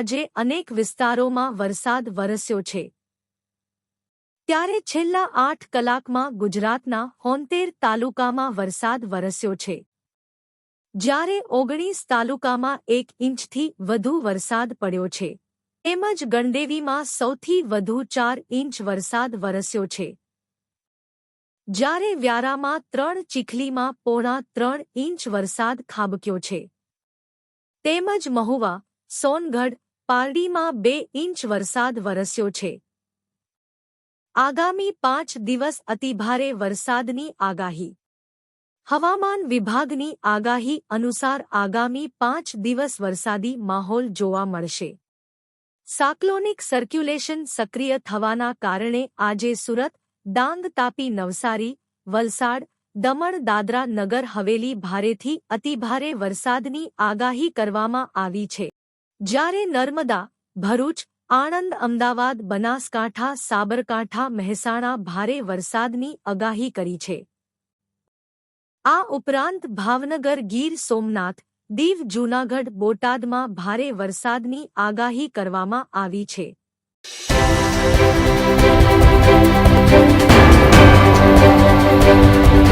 આજે અનેક વિસ્તારોમાં વરસાદ વરસ્યો છે. ત્યારે છેલ્લા આઠ કલાકમાં ગુજરાતના હોંતેર તાલુકામાં વરસાદ વરસ્યો છે. જ્યારે ઓગણીસ તાલુકામાં એક ઇંચથી વધુ વરસાદ પડ્યો છે. તેમજ ગણદેવીમાં સૌથી વધુ ચાર ઇંચ વરસાદ વરસ્યો છે. જ્યારે વ્યારામાં ત્રણ ચીખલીમાં પોણા ત્રણ ઇંચ વરસાદ ખાબક્યો છે. તેમજ મહુવા, સોનગઢ પારડીમાં બે ઇંચ વરસાદ વરસ્યો છે. આગામી પાંચ દિવસ અતિભારે વરસાદની આગાહી. હવામાન વિભાગની આગાહી અનુસાર આગામી પાંચ દિવસ વરસાદી માહોલ જોવા મળશે. સાયક્લોનિક સર્ક્યુલેશન સક્રિય થવાના કારણે આજે સુરત, ડાંગ તાપી નવસારી, વલસાડ, દમણ, દાદરા નગર હવેલી ભારેથી અતિભારે વરસાદની આગાહી કરવામાં આવી છે. જ્યારે નર્મદા, ભરૂચ, આણંદ, અમદાવાદ, બનાસકાંઠા, સાબરકાંઠા, મહેસાણા ભારે વરસાદની આગાહી કરી છે. આ ઉપરાંત ભાવનગર ગીર સોમનાથ, દીવ જૂનાગઢ બોટાદમાં ભારે વરસાદની આગાહી કરવામાં આવી છે.